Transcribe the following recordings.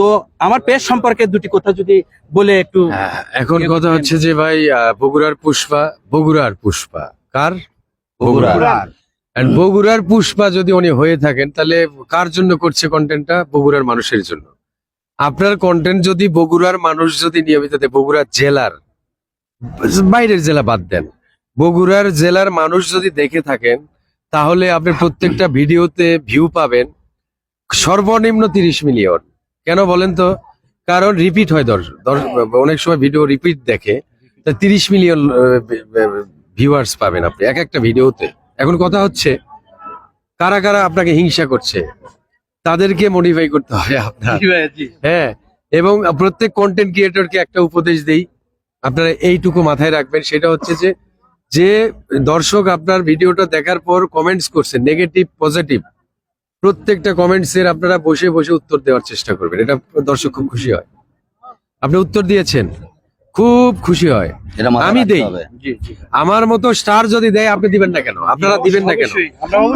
তো আমার পেজ সম্পর্কে দুটি কথা যদি বলে একটু হ্যাঁ, এখন কথা হচ্ছে যে ভাই আহ, বগুড়ার পুষ্পা বগুড়ার পুষ্পা। কার? বগুড়ার। বগুড়ার। পুষ্পা যদি উনি হয়ে থাকেন তাহলে কার জন্য করছে কন্টেন্টটা বগুড়ার মানুষের জন্য। আপনার কন্টেন্ট যদি বগুড়ার মানুষ যদি নিয়মিত বগুড়া জেলার বাইরের জেলা বাদ দেন। বগুড়ার জেলার মানুষ যদি দেখে থাকেন তাহলে আপনি প্রত্যেকটা ভিডিওতে ভিউ পাবেন। সর্বনিম্ন তিরিশ মিলিয়ন। কেন বলেন তো? কারণ রিপিট হয় দর্শক দর্শক- অনেক সময় ভিডিও রিপিট দেখে তা তিরিশ মিলিয়ন ভিউয়ার্স পাবেন আপনি এক একটা ভিডিওতে এখন কথা হচ্ছে কারা কারা আপনাকে হিংসা করছে তাদেরকে মডিফাই করতে হবে আপনার। হ্যাঁ এবং প্রত্যেক কন্টেন্ট ক্রিয়েটরকে একটা উপদেশ দেই আপনারা এইটুকু মাথায় রাখবেন সেটা হচ্ছে যে যে দর্শক আপনার ভিডিওটা দেখার পর কমেন্টস করছে নেগেটিভ পজিটিভ প্রত্যেকটা কমেন্টস এর আপনারা বসে বসে উত্তর দেওয়ার চেষ্টা করবেন। এটা দর্শক খুব খুশি হয়। আপনি উত্তর দিয়েছেন। খুব খুশি হয়। এটা আমি দেই। আমার মতো স্টার যদি দেয় আপনি দিবেন না কেন? আপনারা দিবেন না কেন?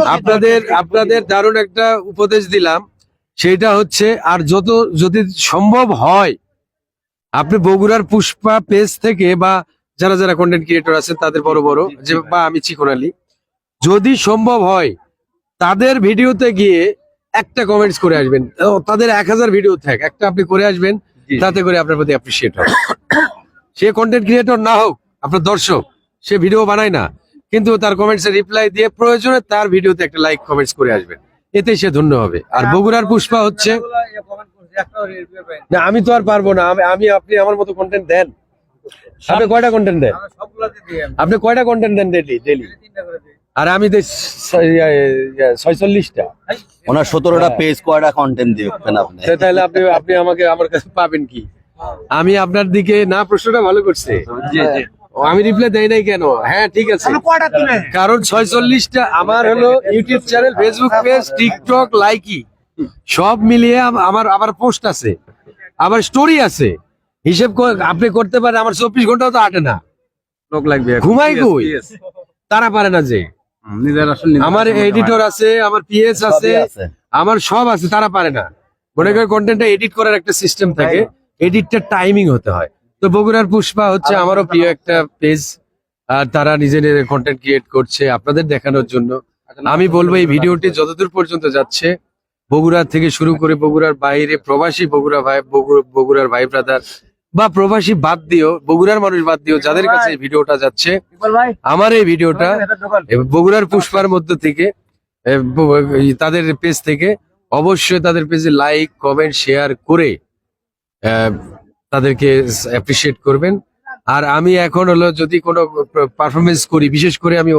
আপনাদের আপনাদের দারুণ একটা উপদেশ দিলাম। সেটা হচ্ছে আর যত যদি সম্ভব হয় আপনি বগুড়ার পুষ্পা পেজ থেকে বা যারা যারা কন্টেন্ট ক্রিয়েটর আছেন তাদের বড় বড় যে বা আমি চিকন আলী যদি সম্ভব হয় তাদের ভিডিওতে গিয়ে একটা কমেন্টস করে আসবেন। তাদের এক হাজার ভিডিও থাক একটা আপনি করে আসবেন তাতে করে আপনার প্রতি অ্যাপ্রিসিয়েট হবে। সে কন্টেন্ট ক্রিয়েটর না হোক আপনার দর্শক সে ভিডিও বানায় না কিন্তু তার কমেন্টস রিপ্লাই দিয়ে প্রয়োজনে তার ভিডিওতে একটা লাইক কমেন্টস করে আসবেন। এতে সে ধন্য হবে। আর বগুড়ার পুষ্পা হচ্ছে না আমি তো আর পারব না আমি আমি আপনি আমার মতো কন্টেন্ট দেন। আপনি কয়টা কন্টেন্ট দেন? আপনি কয়টা কন্টেন্ট দেন ডেলি ডেলি আর আমি দেই ছয়চল্লিশটা। ওনার সতেরোটা পেজ কয়টা কন্টেন্ট দিবেন আপনি? তাহলে আপনি আপনি আমাকে আমার কাছে পাবেন কি? আমি আপনার দিকে না প্রশ্নটা ভালো করছে। ও, আমি রিপ্লাই দেয় নাই কেন? হ্যাঁ ঠিক আছে। কারণ ছয়চল্লিশটা আমার হলো YouTube channel Facebook page TikTok Likee সব মিলিয়ে আমার আবার পোস্ট আছে। আবার স্টোরি আছে। হিসেব করে আপনি করতে পারেন আমার চব্বিশ ঘন্টাও তো আটে না। লোক লাগবে ঘুমাই কই? তারা পারে না যে। আমার এডিটর আছে আমার পিএস আছে আমার সব আছে তারা পারে না। মনে করেন কন্টেন্টটা এডিট করার একটা সিস্টেম থাকে এডিটটা টাইমিং হতে হয়। তো বগুড়ার পুষ্পা হচ্ছে আমারও প্রিয় একটা পেজ আর তারা নিজেদের কন্টেন্ট ক্রিয়েট করছে আপনাদের দেখানোর জন্য। আমি বলব এই ভিডিওটি যতদূর পর্যন্ত যাচ্ছে বগুড়া থেকে শুরু করে বগুড়ার বাইরে প্রবাসী বগুড়া ভাই বগুড়া- বগুড়ার ভাই ব্রাদার বা প্রবাসী বাদ দিও বগুড়ার মানুষ বাদ দিও যাদের কাছে এই ভিডিওটা যাচ্ছে আমার এই ভিডিওটা বগুড়ার পুষ্পার মধ্য থেকে তাদের পেজ থেকে অবশ্যই তাদের পেজে লাইক কমেন্ট শেয়ার করে তাদেরকে অ্যাপ্রিসিয়েট করবেন। আর আমি এখন হলো যদি কোনো পারফরমেন্স করি বিশেষ করে আমি